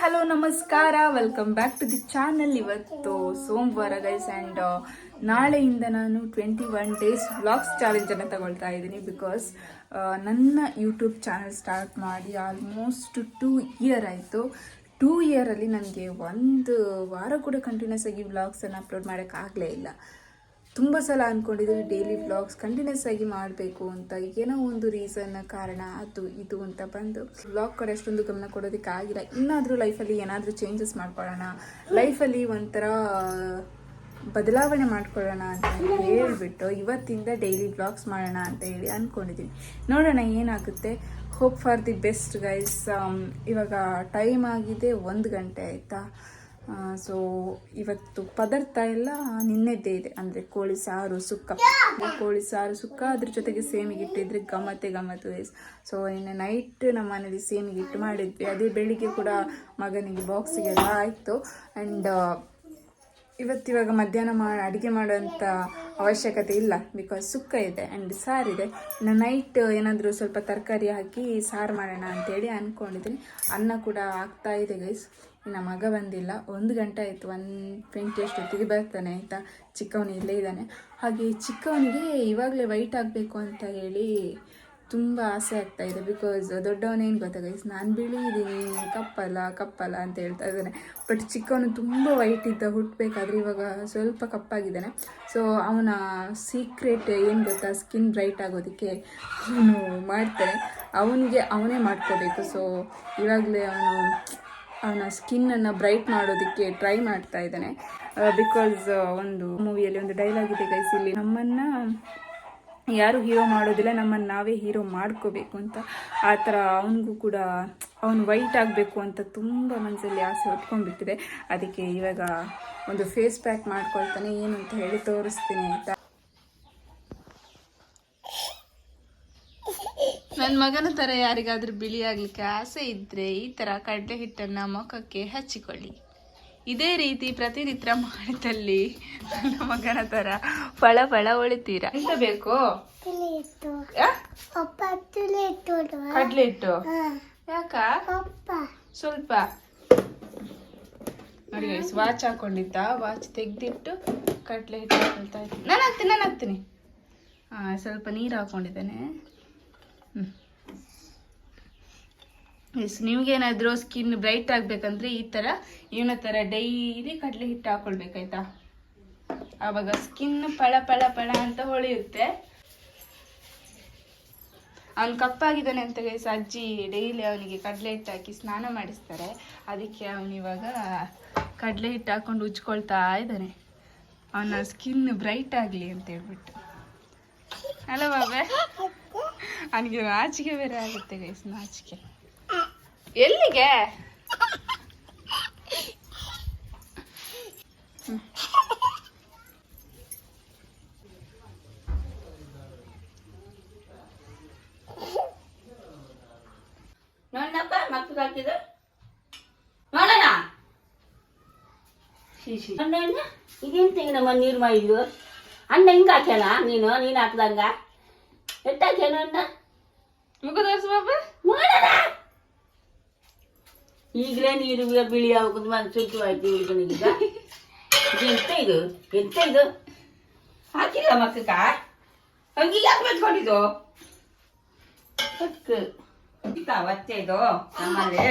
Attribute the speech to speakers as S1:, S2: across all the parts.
S1: Hello, ನಮಸ್ಕಾರ. Welcome back to the channel ಇವತ್ತು ಸೋಮವಾರ ಗೈಸ್ ಆ್ಯಂಡ್ ನಾಳೆಯಿಂದ ನಾನು ಟ್ವೆಂಟಿ ಒನ್ ಡೇಸ್ ವ್ಲಾಗ್ಸ್ ಚಾಲೆಂಜನ್ನು ತಗೊಳ್ತಾ ಇದ್ದೀನಿ ಬಿಕಾಸ್ ನನ್ನ ಯೂಟ್ಯೂಬ್ ಚಾನಲ್ ಸ್ಟಾರ್ಟ್ ಮಾಡಿ ಆಲ್ಮೋಸ್ಟ್ ಟೂ ಇಯರ್ ಆಯಿತು. ಟೂ ಇಯರಲ್ಲಿ ನನಗೆ ಒಂದು ವಾರ ಕೂಡ ಕಂಟಿನ್ಯೂಸ್ ಆಗಿ ವ್ಲಾಗ್ಸನ್ನು ಅಪ್ಲೋಡ್ ಮಾಡೋಕ್ಕಾಗಲೇ ಇಲ್ಲ. ತುಂಬ ಸಲ ಅಂದ್ಕೊಂಡಿದ್ದೀವಿ ಡೈಲಿ ವ್ಲಾಗ್ಸ್ ಕಂಟಿನ್ಯೂಸ್ ಆಗಿ ಮಾಡಬೇಕು ಅಂತ. ಏನೋ ಒಂದು ರೀಸನ್ ಕಾರಣ ಅದು, ಇದು ಅಂತ ಬಂದು ವ್ಲಾಗ್ ಕಡೆ ಅಷ್ಟೊಂದು ಗಮನ ಕೊಡೋದಕ್ಕೆ ಆಗಿಲ್ಲ. ಇನ್ನಾದರೂ ಲೈಫಲ್ಲಿ ಏನಾದರೂ ಚೇಂಜಸ್ ಮಾಡ್ಕೊಳ್ಳೋಣ. ಲೈಫಲ್ಲಿ ಒಂಥರ ಬದಲಾವಣೆ ಮಾಡ್ಕೊಳ್ಳೋಣ ಅಂತ ಹೇಳಿಬಿಟ್ಟು ಇವತ್ತಿಂದ ಡೈಲಿ ವ್ಲಾಗ್ಸ್ ಮಾಡೋಣ ಅಂತ ಹೇಳಿ ಅಂದ್ಕೊಂಡಿದ್ದೀನಿ ನೋಡೋಣ ಏನಾಗುತ್ತೆ. Hope for the best guys ಇವಾಗ ಟೈಮ್ ಆಗಿದೆ ಒಂದು ಗಂಟೆ ಆಯಿತಾ? ಸೊ ಇವತ್ತು ಪದಾರ್ಥ ಎಲ್ಲ ನಿನ್ನೆದ್ದೇ ಇದೆ. ಅಂದರೆ ಕೋಳಿ ಸಾರು, ಸುಕ್ಕ. ಕೋಳಿ ಸಾರು, ಸುಕ್ಕ, ಅದ್ರ ಜೊತೆಗೆ ಸೇಮಿಗೆ ಇಟ್ಟಿದ್ರೆ ಗಮ್ಮತ್ತೆ, ಗಮ್ಮತ್ತು ಗೈಸ್ ಸೊ ನಿನ್ನೆ ನೈಟ್ ನಮ್ಮ ಮನೇಲಿ ಸೇಮಿಗೆ ಇಟ್ಟು ಮಾಡಿದ್ವಿ. ಅದೇ ಬೆಳಿಗ್ಗೆ ಕೂಡ ಮಗನಿಗೆ ಬಾಕ್ಸಿಗೆಲ್ಲ ಆಯಿತು. ಆ್ಯಂಡ್ ಇವತ್ತಿವಾಗ ಮಧ್ಯಾಹ್ನ ಮಾ, ಅಡುಗೆ ಮಾಡುವಂಥ ಅವಶ್ಯಕತೆ ಇಲ್ಲ. ಬಿಕಾಸ್ ಸುಕ್ಕ ಇದೆ ಆ್ಯಂಡ್ ಸಾರಿದೆ ಇನ್ನು ನೈಟ್ ಏನಾದರೂ ಸ್ವಲ್ಪ ತರಕಾರಿ ಹಾಕಿ ಸಾರು ಮಾಡೋಣ ಅಂತೇಳಿ ಅಂದ್ಕೊಂಡಿದ್ದೀನಿ ಅನ್ನ ಕೂಡ ಆಗ್ತಾ ಇದೆ ಗೈಸ್ ಇನ್ನು ಮಗ ಬಂದಿಲ್ಲ. ಒಂದು ಗಂಟೆ ಆಯಿತು. ಒನ್ ಟ್ವೆಂಟಿ ಅಷ್ಟೊತ್ತಿಗೆ ಬರ್ತಾನೆ ಆಯಿತಾ? ಚಿಕ್ಕವನು ಇಲ್ಲೇ ಇದ್ದಾನೆ. ಹಾಗೆ ಚಿಕ್ಕವನಿಗೆ ಇವಾಗಲೇ ವೈಟ್ ಆಗಬೇಕು ಅಂತ ಹೇಳಿ ತುಂಬ ಆಸೆ ಆಗ್ತಾ ಇದೆ ಬಿಕಾಸ್ ದೊಡ್ಡವನೇನು ಗೊತ್ತಾ ಗೈಸ್ ನಾನು ಬಿಳಿ ಇದ್ದೀನಿ ಕಪ್ಪಲ್ಲ ಕಪ್ಪಲ್ಲ ಅಂತ ಹೇಳ್ತಾ ಇದ್ದಾನೆ. ಬಟ್ ಚಿಕ್ಕವನು ತುಂಬ ವೈಟ್ ಇದ್ದ ಹುಟ್ಟಬೇಕಾದ್ರೆ ಇವಾಗ ಸ್ವಲ್ಪ ಕಪ್ಪಾಗಿದ್ದಾನೆ. ಸೊ ಅವನ ಸೀಕ್ರೆಟ್ ಏನು ಗೊತ್ತಾ? ಸ್ಕಿನ್ ಬ್ರೈಟ್ ಆಗೋದಕ್ಕೆ ಅವನು ಮಾಡ್ತಾನೆ. ಅವನಿಗೆ ಅವನೇ ಮಾಡ್ಕೋಬೇಕು. ಸೊ ಇವಾಗಲೇ ಅವನು, ಅವನ ಸ್ಕಿನ್ನನ್ನು ಬ್ರೈಟ್ ಮಾಡೋದಕ್ಕೆ ಟ್ರೈ ಮಾಡ್ತಾ ಇದ್ದಾನೆ. ಬಿಕಾಸ್ ಒಂದು ಮೂವಿಯಲ್ಲಿ ಒಂದು ಡೈಲಾಗ್ ಇದೆ ಗೈಸ್ ಇಲ್ಲಿ ನಮ್ಮನ್ನು ಯಾರು ಹೀರೋ ಮಾಡೋದಿಲ್ಲ, ನಮ್ಮನ್ನು ನಾವೇ ಹೀರೋ ಮಾಡ್ಕೋಬೇಕು ಅಂತ ಆ ಥರ ಅವನಿಗೂ ಕೂಡ ಅವನು ವೈಟ್ ಆಗಬೇಕು ಅಂತ ತುಂಬ ಮನಸ್ಸಲ್ಲಿ ಆಸೆ ಹೊತ್ಕೊಂಡ್ಬಿಟ್ಟಿದೆ. ಅದಕ್ಕೆ ಇವಾಗ ಒಂದು ಫೇಸ್ ಪ್ಯಾಕ್ ಮಾಡ್ಕೊಳ್ತಾನೆ, ಏನು ಅಂತ ಹೇಳಿ ತೋರಿಸ್ತೀನಿ ಅಂತ ನನ್ನ ಮಗನ ಥರ ಯಾರಿಗಾದರೂ ಬಿಳಿ ಆಗಲಿಕ್ಕೆ ಆಸೆ ಇದ್ದರೆ ಈ ಥರ ಕಡಲೆ ಹಿಟ್ಟನ್ನು ಮುಖಕ್ಕೆ ಹಚ್ಚಿಕೊಳ್ಳಿ. ಇದೇ ರೀತಿ ಪ್ರತಿನಿತ್ಯ ಮಾಡಿದಲ್ಲಿ ನನ್ನ ಮಗನ ಥರ ಫಳ ಫಳ ಉಳಿತೀರಾ? ಎಂತ ಬೇಕು? ಕಡ್ಲೆ ಹಿಟ್ಟು ಯಾಕ?
S2: ಅಪ್ಪ
S1: ಸ್ವಲ್ಪ. ನೋಡಿ ಗೈಸ್ ವಾಚ್ ಹಾಕೊಂಡಿದ್ದ. ವಾಚ್ ತೆಗ್ದಿಟ್ಟು ಕಡ್ಲೆ ಹಿಟ್ಟು ಹಾಕೊಳ್ತಾ ಇದ್ದೀನಿ ನಾನು ಹಾಕ್ತೀನಿ ನಾನು ಹಾಕ್ತೀನಿ. ಹಾಂ ಸ್ವಲ್ಪ ನೀರು ಹಾಕೊಂಡಿದ್ದೇನೆ. ಹ್ಞೂ ಎಸ್ ನಿಮ್ಗೇನಾದರೂ ಸ್ಕಿನ್ ಬ್ರೈಟ್ ಆಗಬೇಕಂದ್ರೆ ಈ ಥರ ಇವನ ಥರ ಡೈಲಿ ಕಡಲೆ ಹಿಟ್ಟು ಹಾಕೊಳ್ಬೇಕಾಯ್ತಾ? ಆವಾಗ ಸ್ಕಿನ್ ಪಳ ಪಳ ಪಳ ಅಂತ ಹೊಳೆಯುತ್ತೆ. ಅವ್ನು ಕಪ್ಪಾಗಿದ್ದಾನೆ ಅಂತ ಗೈಸ್ ಅಜ್ಜಿ ಡೈಲಿ ಅವನಿಗೆ ಕಡಲೆ ಹಿಟ್ಟು ಹಾಕಿ ಸ್ನಾನ ಮಾಡಿಸ್ತಾರೆ. ಅದಕ್ಕೆ ಅವನಿವಾಗ ಕಡಲೆ ಹಿಟ್ಟು ಹಾಕ್ಕೊಂಡು ಉಜ್ಕೊಳ್ತಾ ಇದ್ದಾನೆ. ಅವನ ಸ್ಕಿನ್ ಬ್ರೈಟ್ ಆಗಲಿ ಅಂತ ಹೇಳ್ಬಿಟ್ಟು. ಅಲ್ಲ ಬಾಬೆ? ಅವನಿಗೆ ನಾಚಿಕೆ ಬೇರೆ ಆಗುತ್ತೆ ಗೈಸ್ ನಾಚಿಕೆ. ಎಲ್ಲಿಗೆ.
S3: ನೋಡಪ್ಪ ಮಕ್ಕಳು ಹಾಕಿದ್ರು ನೋಡೋಣ
S1: ಶಿಶಿ
S3: ಅಣ್ಣ ಅಣ್ಣ ಇದೆಂತ ನಮ್ಮ ನೀರು ಅಣ್ಣ ಹಿಂಗೆ ಹಾಕ್ಯಾನ? ನೀನು ನೀನ್ ಹಾಕ್ದಂಗ? ಎಟ್ಟಾಕ್ಯಾನ ಅಣ್ಣ?
S1: ಮುಖ ತೋರಿಸು ಬಾಬೆ.
S3: ನೋಡೋಣ ಈಗಲೇ ನೀರು ಬಿಳಿ ಆಗೋದು ಮನೆ ಸುಟ್ಟು ಆಯ್ತು ಇದು ಎಂತ ಇದು? ಎಂತ ಇದು? ಹಾಕಿಲ್ಲ ಮಕ್ಕಕ್ಕ ಹಂಗಿಗೆ ಯಾಕೆ ಇತ್ತಾ ಒತ್ತೆ ಇದು? ನಮ್ಮಲ್ಲಿ?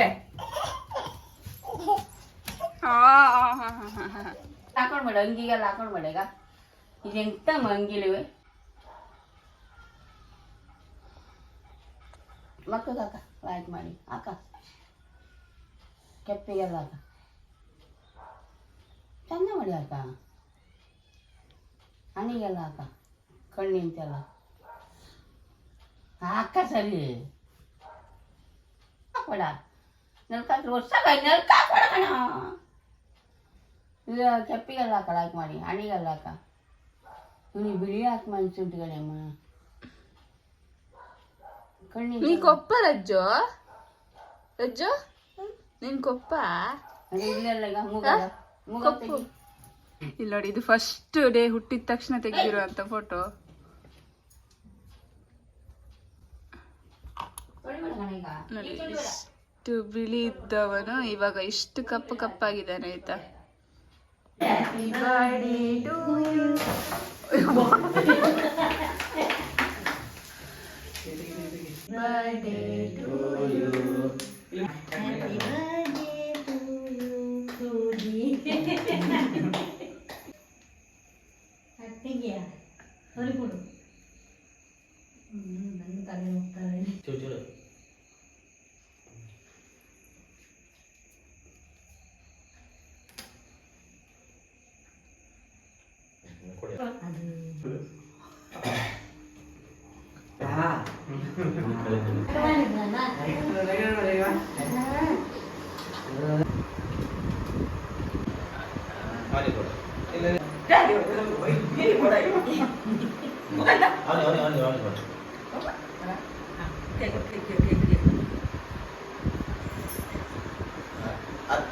S3: ಹಾಕೊಂಡ್ ಮಾಡು ಅಂಗಿಗೆಲ್ಲ ಹಾಕೊಂಡ್ ಮಾಡು ಈಗ. ಇದೆಂತ ಮಂಗಿಲಿವೆ? ಮಕ್ಕಳು ಹಾಕ ಲೈಕ್ ಮಾಡಿ. ಹಾಕ ಕೆಪ್ಪಿಗೆಲ್ಲ ಹಾಕ ಚಂದ ಮಾಡಿ ಹಾಕ ಹಣ್ಣಿಗೆಲ್ಲ ಹಾಕ ಕಣ್ಣಿಂತೆಲ್ಲ. ಹಾಕ ಸರಿ. ಹಾಕ್ಬೇಡ. ನೆಲ್ಕಾಕ್ರೆ ವರ್ಷ ನೆಲ್ಕಾಕ್ಬೇಡ ಕಣ. ಇಲ್ಲ ಕೆಪ್ಪಿಗೆಲ್ಲ ಹಾಕಲ್ಲ ಲೈಕ್ ಮಾಡಿ ಹಣ್ಣಿಗೆಲ್ಲ ಹಾಕ ನೀವು ಬಿಳಿ ಹಾಕಿ ಮನ್ಸುಂಟು ಕಣಮ್ಮ ಕಣ್ಣಿ
S1: ಕೊಪ್ಪ ರಜ್ಜು? ರಜ್ಜು? ನಿನ್ ಕೊಪ್ಪ?
S3: ತೆಗಿ.
S1: ಇಲ್ಲ ನೋಡಿ ಇದು ಫಸ್ಟ್ ಡೇ ಹುಟ್ಟಿದ ತಕ್ಷಣ ತೆಗೆದಿರುವಂತ ಫೋಟೋ ನೋಡಿ. ಇಷ್ಟು ಬಿಳಿ ಇದ್ದವನು ಇವಾಗ ಇಷ್ಟು ಕಪ್ಪು ಕಪ್ಪಾಗಿದ್ದಾನೆ ಆಯ್ತಾ?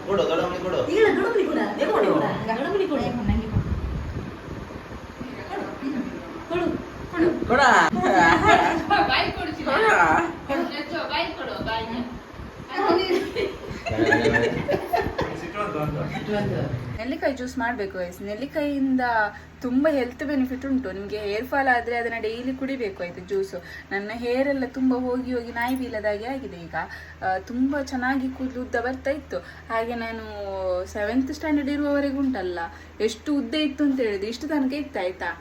S4: ಕೊಡು ದೊಡ್ಡ ಮನೆ ಕೊಡು
S1: ನೆಲ್ಲಿಕಾಯಿ ಜ್ಯೂಸ್ ಮಾಡಬೇಕು ಗೈಸ್ ನೆಲ್ಲಿಕಾಯಿಯಿಂದ ತುಂಬ ಹೆಲ್ತ್ ಬೆನಿಫಿಟ್ ಉಂಟು. ನಿಮಗೆ ಹೇರ್ ಫಾಲ್ ಆದರೆ ಅದನ್ನು ಡೈಲಿ ಕುಡಿಬೇಕು ಆಯಿತು ಜ್ಯೂಸು. ನನ್ನ ಹೇರ್ ಎಲ್ಲ ತುಂಬ ಹೋಗಿ ಹೋಗಿ ನಾಯಿ ಬೀಳದಾಗೆ ಆಗಿದೆ ಈಗ. ತುಂಬ ಚೆನ್ನಾಗಿ ಕೂದಲು ಉದ್ದ ಬರ್ತಾ ಇತ್ತು. ಹಾಗೆ ನಾನು ಸೆವೆಂತ್ ಸ್ಟ್ಯಾಂಡರ್ಡ್ ಇರುವವರೆಗೂ ಉಂಟಲ್ಲ. ಎಷ್ಟು ಉದ್ದ ಇತ್ತು ಅಂತ ಹೇಳಿದ್ರು ಇಷ್ಟು ತನಕ ಇತ್ತು ಆಯ್ತಾ?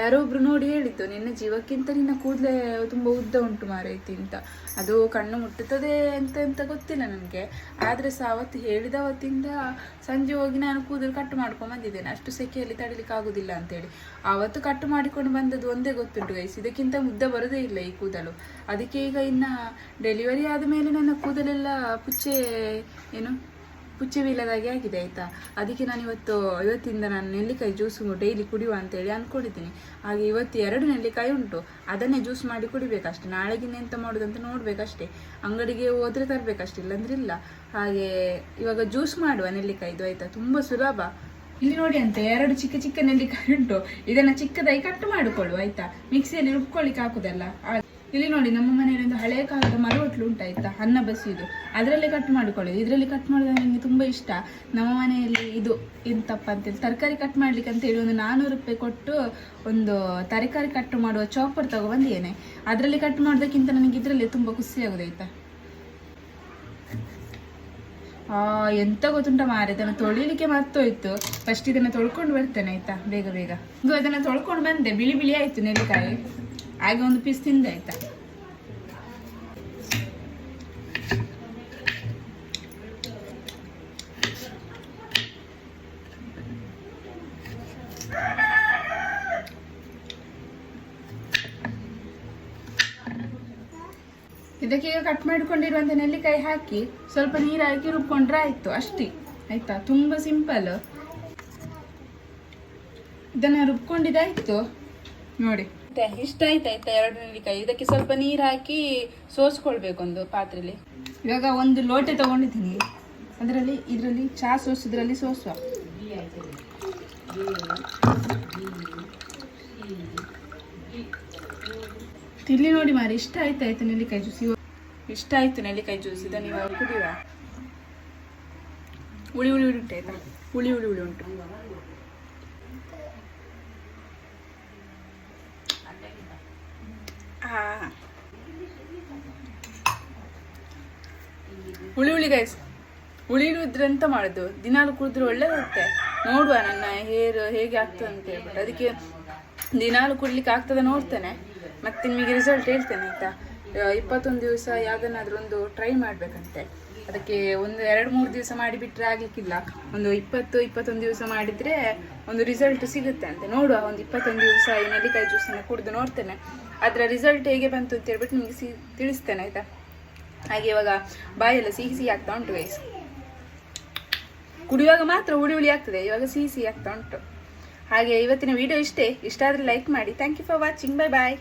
S1: ಯಾರೋ ಒಬ್ರು ನೋಡಿ ಹೇಳಿದ್ದು, ನಿನ್ನ ಜೀವಕ್ಕಿಂತ ನಿನ್ನ ಕೂದಲೇ ತುಂಬ ಉದ್ದ ಉಂಟು ಮಾರೈತಿ ಅಂತ. ಅದು ಕಣ್ಣು ಮುಟ್ಟುತ್ತದೆ ಅಂತ ಅಂತ ಗೊತ್ತಿಲ್ಲ ನನಗೆ. ಆದರೆ ಸಹ ಅವತ್ತು ಹೇಳಿದ ಅವತ್ತಿಂದ ಸಂಜೆ ಹೋಗಿ ನಾನು ಕೂದಲು ಕಟ್ ಮಾಡ್ಕೊಂಡು ಬಂದಿದ್ದೇನೆ. ಅಷ್ಟು ಸೆಕೆಯಲ್ಲಿ ತಡಿಲಿಕ್ಕೆ ಆಗುದಿಲ್ಲ ಅಂತೇಳಿ. ಆವತ್ತು ಕಟ್ ಮಾಡಿಕೊಂಡು ಬಂದದ್ದು ಒಂದೇ ಗೊತ್ತುಂಟು ಗೈಸ್. ಇದಕ್ಕಿಂತ ಉದ್ದ ಬರೋದೇ ಇಲ್ಲ ಈ ಕೂದಲು. ಅದಕ್ಕೆ ಈಗ ಇನ್ನು ಡೆಲಿವರಿ ಆದ ಮೇಲೆ ನನ್ನ ಕೂದಲೆಲ್ಲ ಪುಚ್ಚೆ, ಏನು? ಪುಚ್ಚೆ ಬೀಳದಾಗೆ ಆಗಿದೆ, ಆಯ್ತಾ? ಅದಕ್ಕೆ ನಾನು ಇವತ್ತು ಇವತ್ತಿಂದ ನಾನು ನೆಲ್ಲಿಕಾಯಿ ಜ್ಯೂಸು ಡೈಲಿ ಕುಡಿಯುವ ಅಂತೇಳಿ ಅಂದ್ಕೊಂಡಿದ್ದೀನಿ ಹಾಗೆ ಇವತ್ತು ಎರಡು ನೆಲ್ಲಿಕಾಯಿ ಉಂಟು. ಅದನ್ನೇ ಜ್ಯೂಸ್ ಮಾಡಿ ಕುಡಿಬೇಕಷ್ಟೆ. ನಾಳೆಗಿನ ಎಂತ ಮಾಡೋದಂತ ನೋಡಬೇಕಷ್ಟೆ. ಅಂಗಡಿಗೆ ಹೋದರೆ ತರಬೇಕಷ್ಟೆ, ಇಲ್ಲಾಂದ್ರೆ ಇಲ್ಲ. ಹಾಗೆ ಇವಾಗ ಜ್ಯೂಸ್ ಮಾಡುವ ನೆಲ್ಲಿಕಾಯಿದು, ಆಯಿತಾ? ತುಂಬ ಸುಲಭ. ಇಲ್ಲಿ ನೋಡಿ ಅಂತ, ಎರಡು ಚಿಕ್ಕ ಚಿಕ್ಕ ನೆಲ್ಲಿಕಾಯಿ ಉಂಟು. ಇದನ್ನ ಚಿಕ್ಕದಾಗಿ ಕಟ್ ಮಾಡಿಕೊಳ್ಳು ಆಯ್ತಾ? ಮಿಕ್ಸಿಯಲ್ಲಿ ರುಬ್ಕೊಳ್ಳಿಕ್ಕೆ ಹಾಕುದಲ್ಲ. ಇಲ್ಲಿ ನೋಡಿ ನಮ್ಮ ಮನೆಯಲ್ಲಿ ಒಂದು ಹಳೆಯ ಕಾಲದ ಮರವಟ್ಲು ಉಂಟಾಯ್ತಾ? ಅನ್ನ ಬಸಿದು. ಅದರಲ್ಲೇ ಕಟ್ ಮಾಡಿಕೊಳ್ಳೋದು. ಇದರಲ್ಲಿ ಕಟ್ ಮಾಡೋದು ನನಗೆ ತುಂಬ ಇಷ್ಟ. ನಮ್ಮ ಮನೆಯಲ್ಲಿ ಇದು ಎಂತಪ್ಪ ಅಂತೇಳಿ, ತರಕಾರಿ ಕಟ್ ಮಾಡ್ಲಿಕ್ಕೆ ಅಂತ ಹೇಳಿ ಒಂದು ನಾನ್ನೂರು ರೂಪಾಯಿ ಕೊಟ್ಟು ಒಂದು ತರಕಾರಿ ಕಟ್ ಮಾಡುವ ಚಾಪರ್ ತಗೊಬಂದಿದ್ದೇನೆ ಅದರಲ್ಲಿ ಕಟ್ ಮಾಡೋದಕ್ಕಿಂತ ನನಗೆ ಇದರಲ್ಲಿ ತುಂಬ ಖುಷಿ ಆಗೋದಾಯ್ತಾ ಆ, ಎಂತ ಗೊತ್ತುಂಟ ಮಾರೆ, ಇದನ್ನು ತೊಳಿಲಿಕ್ಕೆ ಮರ್ತೋಯ್ತು. ಫಸ್ಟ್ ಇದನ್ನ ತೊಳ್ಕೊಂಡು ಬರ್ತೇನೆ ಆಯ್ತಾ? ಬೇಗ ಬೇಗ. ಇದು ಅದನ್ನ ತೊಳ್ಕೊಂಡು ಬಂದೆ. ಬಿಳಿ ಬಿಳಿ ಆಯ್ತು ನೆಲ್ಲಿಕಾಯಿ. ಹಾಗೆ ಒಂದು ಪೀಸ್ ತಿಂದೆ ಆಯ್ತಾ? ಇದಕ್ಕೆ ಈಗ ಕಟ್ ಮಾಡಿಕೊಂಡಿರುವಂಥ ನೆಲ್ಲಿಕಾಯಿ ಹಾಕಿ ಸ್ವಲ್ಪ ನೀರು ಹಾಕಿ ರುಬ್ಕೊಂಡ್ರೆ ಆಯ್ತು, ಅಷ್ಟೇ. ಆಯ್ತಾ? ತುಂಬಾ ಸಿಂಪಲ್ ಇದನ್ನ ರುಬ್ಕೊಂಡಿದ್ದಾಯ್ತು. ನೋಡಿ. ಇಷ್ಟ ಆಯ್ತು ಆಯ್ತಾ ಎರಡು ನೆಲ್ಲಿಕಾಯಿ? ಇದಕ್ಕೆ ಸ್ವಲ್ಪ ನೀರು ಹಾಕಿ ಸೋಸ್ಕೊಳ್ಬೇಕು ಒಂದು ಪಾತ್ರೆಲಿ. ಇವಾಗ ಒಂದು ಲೋಟೆ ತಗೊಂಡಿದ್ದೀನಿ. ಅದರಲ್ಲಿ, ಇದರಲ್ಲಿ ಚಹಾ ಸೋಸಿದ್ರಲ್ಲಿ ಸೋಸುವ. ತಿರ್ಲಿ ನೋಡಿ ಮಾರಿ, ಇಷ್ಟ ಆಯ್ತು ಆಯ್ತು ನೆಲ್ಲಿಕಾಯಿ ಜ್ಯೂಸ್ ಇಷ್ಟ ಆಯ್ತು ನೆಲ್ಲಿಕಾಯಿ ಜ್ಯೂಸ್ ಇದನ್ನು ನೀವು ಕುಡಿಯುವ? ಹುಳಿ ಹುಳಿ ಹುಳಿ ಉಂಟು, ಆಯ್ತಾ? ಹುಳಿ ಹುಳಿ ಹುಳಿ ಉಂಟು. ಹುಳಿ ಹುಳಿ ಗೈಸ್ ಹುಳಿ ಇದ್ರೆ ಎಂತ ಮಾಡೋದು? ದಿನಾಲು ಕುಡಿದ್ರೆ ಒಳ್ಳೇದಾಗುತ್ತೆ. ನೋಡುವ ನನ್ನ ಹೇರ್ ಹೇಗೆ ಆಗ್ತದೆ ಅಂತ ಹೇಳ್ಬಿಟ್ಟು. ಅದಕ್ಕೆ ದಿನಾಲು ಕುಡ್ಲಿಕ್ಕೆ ಆಗ್ತದೆ ನೋಡ್ತೇನೆ. ಮತ್ತೆ ನಿಮಗೆ ರಿಸಲ್ಟ್ ಹೇಳ್ತೇನೆ ಆಯಿತಾ? ಇಪ್ಪತ್ತೊಂದು ದಿವಸ ಯಾವುದನ್ನಾದ್ರೂ ಒಂದು ಟ್ರೈ ಮಾಡಬೇಕಂತೆ. ಅದಕ್ಕೆ ಒಂದು ಎರಡು ಮೂರು ದಿವಸ ಮಾಡಿ ಬಿಟ್ಟರೆ ಆಗಲಿಕ್ಕಿಲ್ಲ. ಒಂದು ಇಪ್ಪತ್ತು, ಇಪ್ಪತ್ತೊಂದು ದಿವಸ ಮಾಡಿದರೆ ಒಂದು ರಿಸಲ್ಟ್ ಸಿಗುತ್ತೆ ಅಂತೆ. ನೋಡುವ, ಒಂದು ಇಪ್ಪತ್ತೊಂದು ದಿವಸ ಈ ನೆಲ್ಲಿಕಾಯಿ ಜ್ಯೂಸನ್ನು ಕುಡಿದು ನೋಡ್ತೇನೆ. ಅದರ ರಿಸಲ್ಟ್ ಹೇಗೆ ಬಂತು ಅಂತ ಹೇಳ್ಬಿಟ್ಟು ನಿಮಗೆ ಸಿ, ತಿಳಿಸ್ತೇನೆ ಆಯಿತಾ? ಹಾಗೆ ಇವಾಗ ಬಾಯೆಲ್ಲ ಸಿಹಿ ಸಿಹಿ ಆಗ್ತಾ ಉಂಟು ವೈಸ್ ಕುಡಿಯುವಾಗ ಮಾತ್ರ ಹುಳಿ ಹುಳಿ ಆಗ್ತದೆ, ಇವಾಗ ಸಿಹಿ ಸಿಹಿ ಆಗ್ತಾ ಉಂಟು. ಹಾಗೆ ಇವತ್ತಿನ ವಿಡಿಯೋ ಇಷ್ಟೇ. ಇಷ್ಟ ಆದರೆ ಲೈಕ್ ಮಾಡಿ. Thank you for watching bye bye